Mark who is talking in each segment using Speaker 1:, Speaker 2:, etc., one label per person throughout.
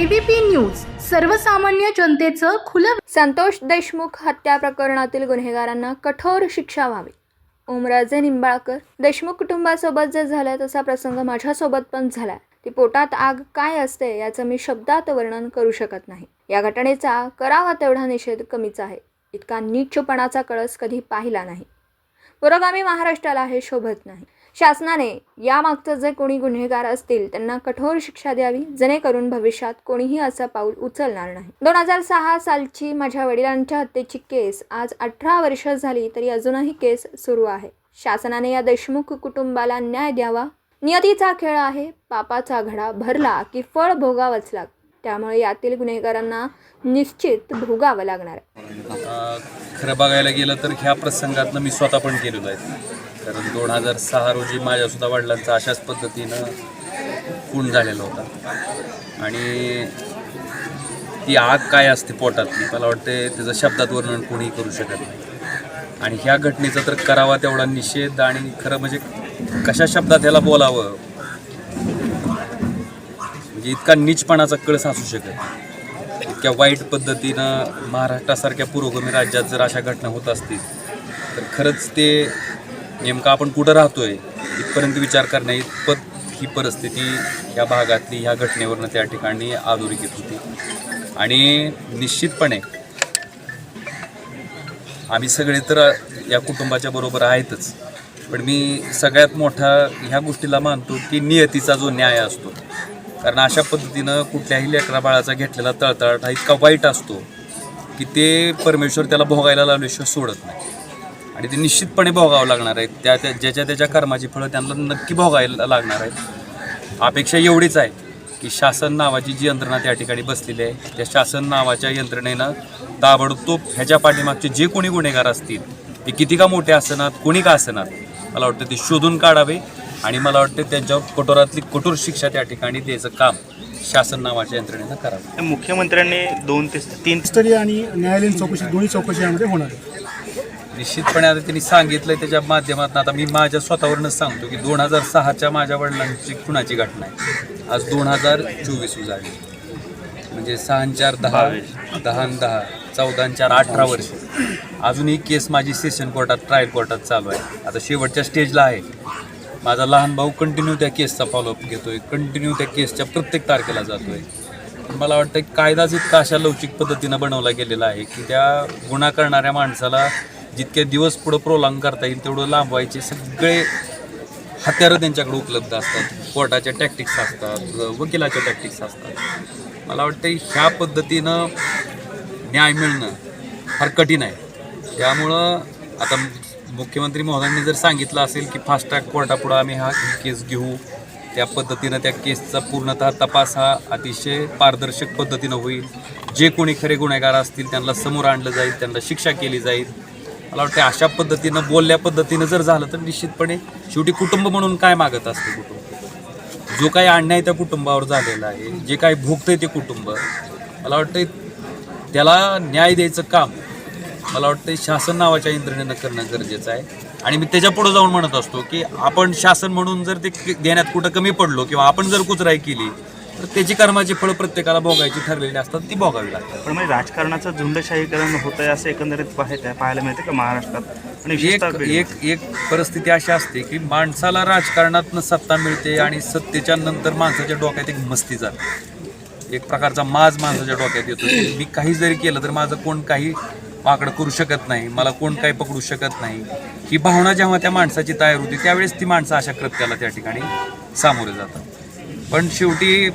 Speaker 1: ABP news सर्वसामान्य जनतेचं खुलं
Speaker 2: संतोष देशमुख हत्या प्रकरणातील गुन्हेगारांना कठोर शिक्षा व्हावी. ओमराजे निंबाळकर देशमुख कुटुंबासोबत जे झालं तसा प्रसंग माझ्यासोबत पण झाला ती पोटात आग काय असते याचं मी शब्दात वर्णन करू शकत नाही. या घटनेचा करावा तेवढा निषेध कमीच आहे. इतका नीचपणाचा कळस कधी पाहिला नाही. पुरोगामी महाराष्ट्राला हे शोभत नाही. शासनाने यामागचं जे कोणी गुन्हेगार असतील त्यांना कठोर शिक्षा द्यावी जेणेकरून भविष्यात कोणीही असं पाऊल उचलणार नाही. दोन हजार सहा सालची माझ्या वडिलांच्या हत्येची केस आज अठरा वर्ष झाली तरी अजूनही केस सुरू आहे. शासनाने या देशमुख कुटुंबाला न्याय द्यावा. नियतीचा खेळ आहे पापाचा घडा भरला की फळ भोगावंच लाग त्यामुळे यातील गुन्हेगारांना निश्चित भोगावं लागणार. आहे
Speaker 3: खरं बघायला गेलं तर ह्या प्रसंगातनं मी स्वतः पण केलेलो आहे. कारण दोन हजार सहा रोजी माझ्यासुद्धा वडिलांचा अशाच पद्धतीनं खून झालेला होता. आणि ती आग काय असते पोटातली? मला वाटते त्याचं शब्दात वर्णन कोणीही करू शकत नाही. आणि ह्या घटनेचा तर करावा तेवढा निषेध आणि खरं म्हणजे कशा शब्दात ह्याला बोलावं? म्हणजे इतका नीचपणाचा कळस असू शकत इतक्या वाईट पद्धतीनं महाराष्ट्रासारख्या पुरोगामी राज्यात जर अशा घटना होत असतील तर खरंच ते नेमकं आपण कुठं राहतोय इथपर्यंत विचार करण्या इतपत ही परिस्थिती ह्या भागातली ह्या घटनेवरनं त्या ठिकाणी अधोरेखित होती. आणि निश्चितपणे आम्ही सगळे तर या कुटुंबाच्या बरोबर आहेतच. पण मी सगळ्यात मोठा ह्या गोष्टीला मानतो की नियतीचा जो न्याय असतो. कारण अशा पद्धतीनं कुठल्याही लेकरा बाळाचा घेतलेला तळतळाट हा इतका वाईट असतो की ते परमेश्वर त्याला भोगायला लावल्याशिवाय सोडत नाही. आणि ते निश्चितपणे भोगावं लागणार आहे त्या त्या ज्याच्या त्याच्या कर्माची फळं त्यांना नक्की भोगायला लागणार आहेत. अपेक्षा एवढीच आहे की शासन नावाची जी यंत्रणा त्या ठिकाणी बसलेली आहे त्या शासन नावाच्या यंत्रणेनं ताबडतोब ह्याच्या पाठीमागचे जे कोणी गुन्हेगार असतील ते किती का मोठे असणार कोणी का असणार मला वाटतं ते शोधून काढावे आणि मला वाटतं त्यांच्यावर कठोरातली कठोर शिक्षा त्या ठिकाणी द्यायचं काम शासन नावाच्या यंत्रणेनं करावं.
Speaker 4: मुख्यमंत्र्यांनी दोन ते तीन
Speaker 5: स्तरीय आणि न्यायालयीन चौकशी दोन्ही चौकशी यामध्ये होणार आहे.
Speaker 3: निश्चितपणे आता त्यांनी सांगितलंय त्याच्या माध्यमातून. आता मी माझ्या स्वतःवरूनच सांगतो की दोन हजार सहाच्या माझ्या वडिलांची खुनाची घटना आहे. आज दोन हजार चोवीस उजाडली म्हणजे सहा चार दहा दहा दहा चौदा चार अठरा वर्ष. अजूनही केस माझी सेशन कोर्टात ट्रायल कोर्टात चालू आहे. आता शेवटच्या स्टेजला आहे. माझा लहान भाऊ कंटिन्यू त्या केसचा फॉलोअप घेतोय. कंटिन्यू त्या केसच्या प्रत्येक तारखेला जातोय. मला वाटतं कायदाच इतका अशा लवचिक पद्धतीनं बनवला गेलेला आहे की त्या गुन्हा करणाऱ्या माणसाला जितके दिवस पुढं प्रोलांग करता येईल तेवढं लांबवायचे सगळे हत्यारं त्यांच्याकडे उपलब्ध असतात. कोर्टाच्या टॅक्टिक्स असतात वकिलाच्या टॅक्टिक्स असतात. मला वाटतं ह्या पद्धतीनं न्याय मिळणं फार कठीण आहे. त्यामुळं आता मुख्यमंत्री महोदयांनी जर सांगितलं असेल की फास्ट ट्रॅक कोर्टापुढं आम्ही हा केस घेऊ त्या पद्धतीनं त्या केसचा पूर्णतः तपास हा अतिशय पारदर्शक पद्धतीनं होईल. जे कोणी खरे गुन्हेगार असतील त्यांना समोर आणलं जाईल त्यांना शिक्षा केली जाईल. मला वाटतं अशा पद्धतीनं बोलल्या पद्धतीनं जर झालं तर निश्चितपणे शेवटी कुटुंब म्हणून काय मागत असते कुटुंब? जो काही अन्याय त्या कुटुंबावर झालेला आहे जे काही भोगतंय ते कुटुंब मला वाटतं त्याला न्याय द्यायचं काम मला वाटतं शासन नावाच्या यंत्रणेनं करणं गरजेचं आहे. आणि मी त्याच्या पुढे जाऊन म्हणत असतो की आपण शासन म्हणून जर ते देण्यात कुठं कमी पडलो किंवा आपण जर कुचराई केली तर त्याची कर्माची फळं प्रत्येकाला भोगायची ठरलेली असतात ती भोगावी लागतात.
Speaker 4: पण म्हणजे राजकारणाचं झुंडशाहीकरण होत आहे असं एकंदरीत पाहायचं पाहायला मिळते का महाराष्ट्रात? आणि
Speaker 3: एक एक एक परिस्थिती अशी असते की माणसाला राजकारणातनं सत्ता मिळते आणि सत्तेच्या नंतर माणसाच्या डोक्यात एक मस्ती जाते. एक प्रकारचा माज माणसाच्या डोक्यात येतो की मी काही जरी केलं तर माझं कोण काही वाकडं करू शकत नाही मला कोण काही पकडू शकत नाही. ही भावना जेव्हा त्या माणसाची तयार होती त्यावेळेस ती माणसं अशा कृत्याला त्या ठिकाणी सामोरे जातात. पण शेवटी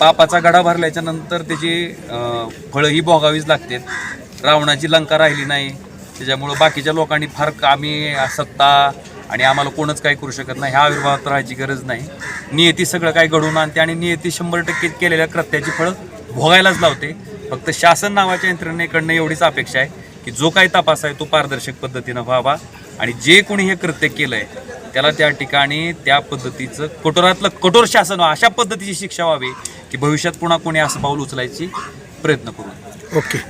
Speaker 3: पापाचा गडा भरल्याच्या नंतर त्याची फळंही फळं ही भोगावीच लागतात रावणाची लंका राहिली नाही. त्याच्यामुळं बाकीच्या लोकांनी फार आम्ही सत्ता आणि आम्हाला कोणच काही करू शकत नाही. ह्या आविर्भावात राहायची गरज नाही. नियती सगळं काही घडवून आणते आणि नियती शंभर टक्के केलेल्या कृत्याची फळं भोगायलाच लावते. फक्त शासन नावाच्या यंत्रणेकडनं एवढीच अपेक्षा आहे की जो काही तपास आहे तो पारदर्शक पद्धतीनं व्हावा आणि जे कोणी हे कृत्य केलं आहे त्याला त्या ठिकाणी त्या पद्धतीचं कठोरातलं कठोर शासन अशा पद्धतीची शिक्षा व्हावी की भविष्यात पुन्हा कोणी असं पाऊल उचलायची प्रयत्न करू.
Speaker 5: ओके.